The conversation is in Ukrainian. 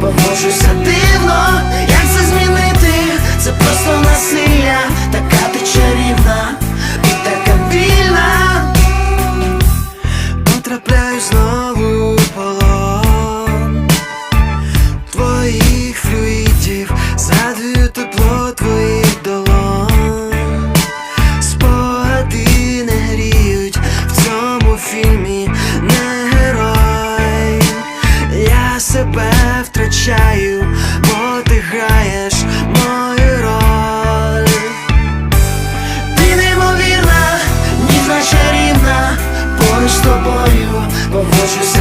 поводжуся дивно, як це змінити? Це просто насилля, така ти чарівна і така вільна. Потрапляю знову в полон твоїх флюїдів, задаю тепло твоїх долон. Спогади не гріють в цьому фільмі. Не герой, я себе прощаю, бо ти граєш мою роль. Ти неймовірна, ніжна чарівна, поруч з тобою поводжуся